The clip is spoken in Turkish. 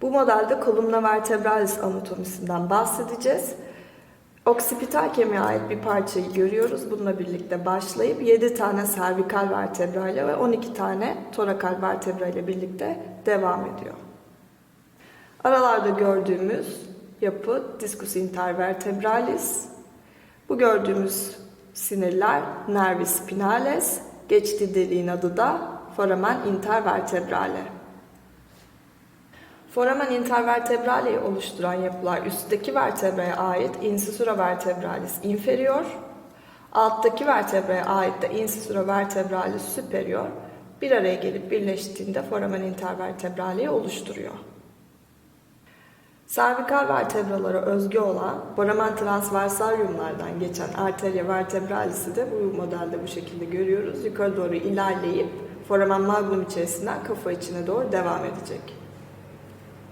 Bu modelde kolumna vertebralis anatomisinden bahsedeceğiz. Oksipital kemiğe ait bir parçayı görüyoruz. Bununla birlikte başlayıp 7 tane servikal vertebra ile ve 12 tane torakal vertebra ile birlikte devam ediyor. Aralarda gördüğümüz yapı discus intervertebralis. Bu gördüğümüz sinirler nervi spinales, geçti deliğin adı da foramen intervertebrale. Foramen intervertebraleyi oluşturan yapılar üstteki vertebraya ait incisura vertebralis inferior, alttaki vertebraya ait de incisura vertebralis superior bir araya gelip birleştiğinde foramen intervertebraleyi oluşturuyor. Servikal vertebralara özgü olan foramen transversaryumlardan geçen arteria vertebralis'i de bu modelde bu şekilde görüyoruz. Yukarı doğru ilerleyip foramen magnum içerisinden kafa içine doğru devam edecek.